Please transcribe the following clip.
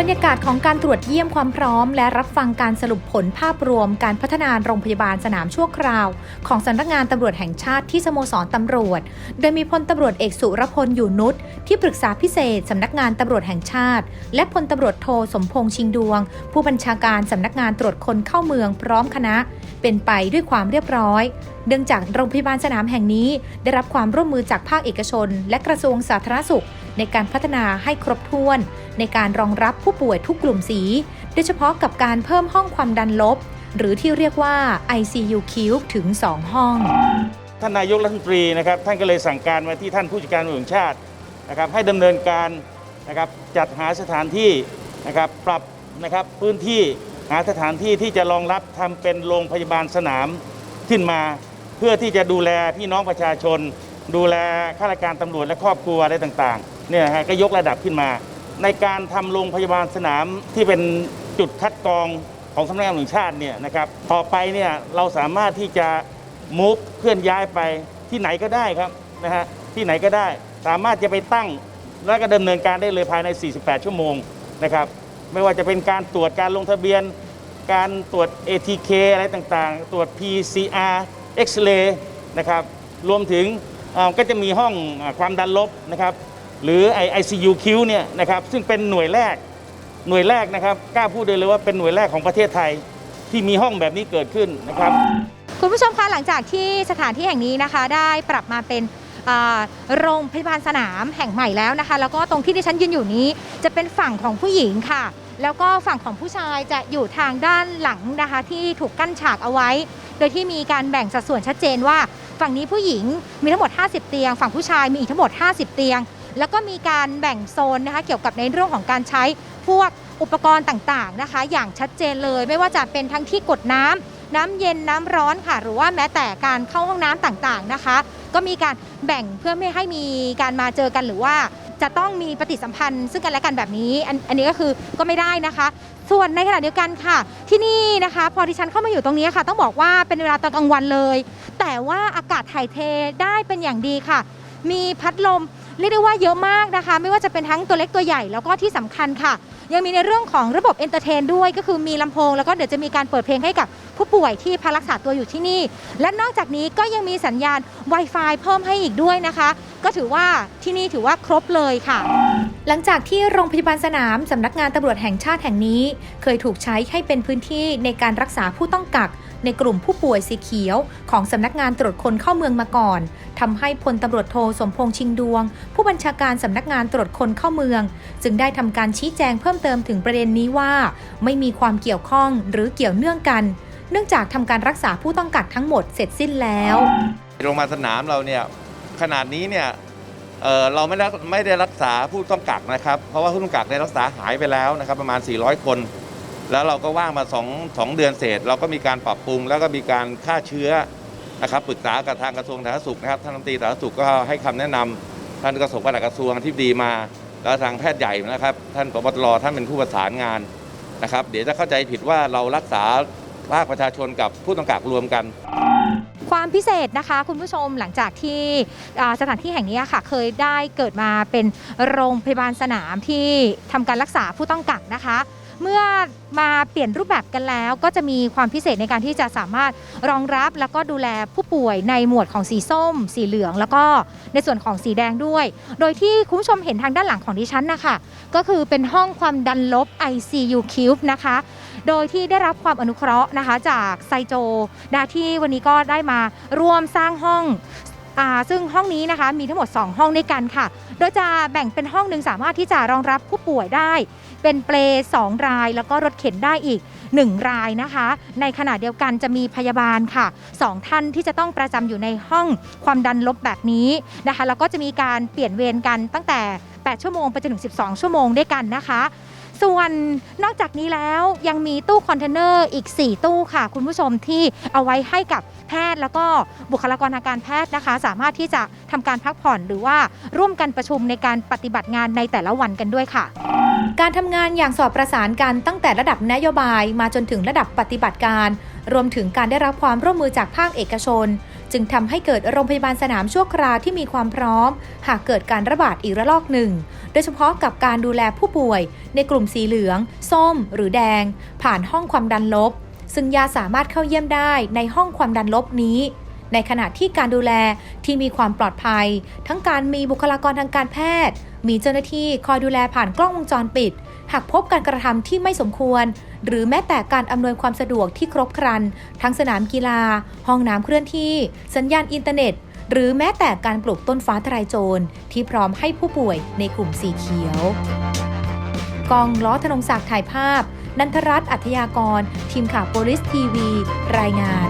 บรรยากาศของการตรวจเยี่ยมความพร้อม และรับฟังการสรุปผลภาพรวม การพัฒนาโรงพยาบาลสนามชั่วคราว ของสำนักงานตำรวจแห่งชาติที่สโมสรตำรวจ โดยมีพลตำรวจเอกสุรพลอยู่นุชที่ปรึกษาพิเศษสำนักงานตำรวจแห่งชาติ และพลตำรวจโทสมพงษ์ชิงดวง ผู้บัญชาการสำนักงานตรวจคนเข้าเมืองพร้อมคณะ เป็นไปด้วยความเรียบร้อยเนื่องจากโรงพยาบาลสนามแห่งนี้ ได้รับความร่วมมือจากภาคเอกชน และกระทรวงสาธารณสุข ในการพัฒนาให้ครบถ้วน ในการรองรับผู้ป่วยทุกกลุ่มสี โดยเฉพาะกับการเพิ่มห้องความดันลบ หรือที่เรียกว่า ICU Cube ถึง 2 ห้อง ท่านนายกรัฐมนตรีนะครับท่านก็เลยสั่งการมาที่ท่านผู้จัดการตำรวจแห่งชาตินะครับให้ดำเนินการนะครับจัดหาสถานที่นะครับปรับนะครับพื้นที่หาสถานที่ที่จะรองรับทำเป็นโรงพยาบาลสนามขึ้นมา เพื่อที่จะดูแลพี่น้องประชาชน ดูแลข้าราชการตำรวจและครอบครัวอะไรต่างๆ เนี่ยฮะก็ยกระดับขึ้นมา ในการทำโรงพยาบาลสนามที่เป็นจุดคัดกรองของสำนักงานตำรวจแห่งชาติเนี่ยนะครับต่อไปเนี่ยเราสามารถที่จะมูฟเคลื่อนย้ายไปที่ไหนก็ได้ครับนะฮะที่ไหนก็ได้ สามารถจะไปตั้งแล้วก็ดำเนินการได้เลยภายใน 48 ชั่วโมงนะครับไม่ว่าจะเป็นการตรวจการลงทะเบียน การตรวจ ATK อะไรต่างๆ ตรวจ PCR X-ray นะครับรวมถึงก็จะมีห้องความดันลบนะครับ หรือ ICU Q เนี่ยนะครับซึ่งเป็นหน่วยแรกหน่วยแรกนะครับกล้าพูดเลยเลยว่าเป็นหน่วยแรกของประเทศไทยที่มีห้องแบบนี้เกิดขึ้นนะครับ คุณผู้ชมคะหลังจากที่สถานที่แห่งนี้นะคะ ได้ปรับมาเป็นโรงพยาบาลสนามแห่งใหม่แล้วนะคะ แล้วก็ตรงที่ดิฉันยืนอยู่นี้ จะเป็นฝั่งของผู้หญิงค่ะ แล้วก็ฝั่งของผู้ชายจะอยู่ทางด้านหลังนะคะ ที่ถูกกั้นฉากเอาไว้ โดยที่มีการแบ่งสัดส่วนชัดเจนว่า ฝั่งนี้ผู้หญิงมีทั้งหมด 50 เตียง ฝั่งผู้ชายมีอีกทั้งหมด 50 เตียง แล้วก็มีการแบ่งโซนนะคะเกี่ยวกับในเรื่องของการใช้พวกอุปกรณ์ต่างๆนะคะ อย่างชัดเจนเลยไม่ว่าจะเป็นทั้งที่กดน้ำน้ำเย็นน้ำร้อนค่ะ หรือว่าแม้แต่การเข้าห้องน้ำต่างๆนะคะ ก็มีการแบ่งเพื่อไม่ให้มีการมาเจอกันหรือว่าจะต้องมีปฏิสัมพันธ์ซึ่งกันและกันแบบนี้อันอันนี้ก็คือก็ไม่ได้นะคะ ส่วนในขณะเดียวกันค่ะ ที่นี่นะคะ พอดิฉันเข้ามาอยู่ตรงนี้ค่ะ ต้องบอกว่าเป็นเวลาตอนกลางวันเลย แต่ว่าอากาศถ่ายเทได้เป็นอย่างดีค่ะ มีพัดลม เรียกได้ว่าเยอะมากนะคะ ไม่ว่าจะเป็นทั้งตัวเล็กตัวใหญ่แล้วก็ที่สำคัญค่ะ ยังมีในเรื่องของระบบเอนเตอร์เทนด้วยก็คือมีลำโพง แล้วก็เดี๋ยวจะมีการเปิดเพลงให้กับผู้ป่วยที่พักรักษาตัวอยู่ที่นี่ และนอกจากนี้ก็ยังมีสัญญาณ Wi-Fi เพิ่มให้อีกด้วยนะคะ ก็ถือว่าที่นี่ถือว่าครบเลยค่ะ หลังจากที่โรงพยาบาลสนามสำนักงานตำรวจแห่งชาติแห่งนี้ เคยถูกใช้ให้เป็นพื้นที่ในการรักษาผู้ต้องกัก ในกลุ่มผู้ป่วยสีเขียว ของสำนักงานตรวจคนเข้าเมืองมาก่อนทำให้พลตำรวจโทสมพงษ์ชิงดวง ผู้บัญชาการสำนักงานตรวจคนเข้าเมือง จึงได้ทำการชี้แจงเพิ่มเติมถึงประเด็นนี้ว่า ไม่มีความเกี่ยวข้องหรือเกี่ยวเนื่องกัน เนื่องจากทำการรักษาผู้ต้องกักทั้งหมดเสร็จสิ้นแล้วโรงพยาบาลสนามเราเนี่ยขนาดนี้เนี่ยเเราไม่ได้ไม่ได้รักษาผู้ต้องกักนะครับ เพราะว่าผู้ต้องกักได้รักษาหายไปแล้วนะครับ ประมาณ 400 คน แล้วเราก็ว่างมา2 2เดือนเศษ เราก็มีการปรับปรุง แล้วก็มีการฆ่าเชื้อนะครับปรึกษากับทางกระทรวงสาธารณสุขนะครับท่านรัฐมนตรีสาธารณสุขก็ให้คำแนะนำท่านก็ส่งปลัดกระทรวงที่ดีมา แล้วทางแพทย์ใหญ่นะครับ ท่านปบตรท่านเป็นผู้ประสานงานนะครับ เดี๋ยวจะเข้าใจผิดว่าเรารักษาภาคประชาชนกับผู้ต้องกักรวมกันความพิเศษนะคะคุณผู้ชมหลังจากที่สถานที่แห่งนี้ค่ะ เคยได้เกิดมาเป็นโรงพยาบาลสนามที่ทำการรักษาผู้ต้องกักนะคะ เมื่อมาเปลี่ยนรูปแบบกันแล้ว ก็จะมีความพิเศษในการที่จะสามารถรองรับแล้วก็ดูแลผู้ป่วยในหมวดของสีส้ม สีเหลือง แล้วก็ในส่วนของสีแดงด้วย โดยที่คุณผู้ชมเห็นทางด้านหลังของดิฉันนะคะก็คือเป็นห้องความดันลบ ICU Cube นะคะ โดยที่ได้รับความอนุเคราะห์นะคะจากไซโจนะที่วันนี้ก็ได้มาร่วมสร้างห้อง อาซึ่งห้องนี้นะคะมีทั้งหมด 2 ห้องด้วยกันค่ะ โดยจะแบ่งเป็นห้องหนึ่งสามารถที่จะรองรับผู้ป่วยได้ เป็นเปลสองราย แล้วก็รถเข็นได้อีก 1 รายนะคะ ในขณะเดียวกันจะมีพยาบาลค่ะสองท่านที่จะต้องประจำอยู่ในห้องความดันลบแบบนี้นะคะ แล้วก็จะมีการเปลี่ยนเวรกันตั้งแต่ 8 ชั่วโมงไปจนถึง 12 ชั่วโมงด้วยกันนะคะ ส่วนนอกจากนี้แล้วยังมีตู้คอนเทนเนอร์อีก 4 ตู้ค่ะ คุณผู้ชมที่เอาไว้ให้กับแพทย์แล้วก็บุคลากรทางการแพทย์นะคะ สามารถที่จะทำการพักผ่อนหรือว่าร่วมกันประชุมในการปฏิบัติงานในแต่ละวันกันด้วยค่ะ การทำงานอย่างสอดประสานกันตั้งแต่ระดับนโยบายมาจนถึงระดับปฏิบัติการ รวมถึงการได้รับความร่วมมือจากภาคเอกชน จึงทำให้เกิดโรงพยาบาลสนามชั่วคราวที่มีความพร้อม หากเกิดการระบาดอีกระลอกหนึ่ง ดยเฉพาะกับการดูแลผู้ป่วย ในกลุ่มสีเหลือง ส้ม หรือแดง ผ่านห้องความดันลบ ซึ่งยาสามารถเข้าเยี่ยมได้ในห้องความดันลบนี้ ในขณะที่การดูแลที่มีความปลอดภัย ทั้งการมีบุคลากรทางการแพทย์ มีเจ้าหน้าที่คอยดูแลผ่านกล้องวงจรปิด หากพบการกระทำที่ไม่สมควร หรือแม้แต่การอำนวยความสะดวกที่ครบครัน ทั้งสนามกีฬา ห้องน้ำเคลื่อนที่ สัญญาณอินเทอร์เน็ต หรือแม้แต่การปลูกต้นฟ้าทลายโจรที่พร้อมให้ผู้ป่วยในกลุ่มสีเขียว กองล้อธนงศักดิ์ถ่ายภาพ นันทรัตน์อัธยากร ทีมข่าวโพลิสทีวี รายงาน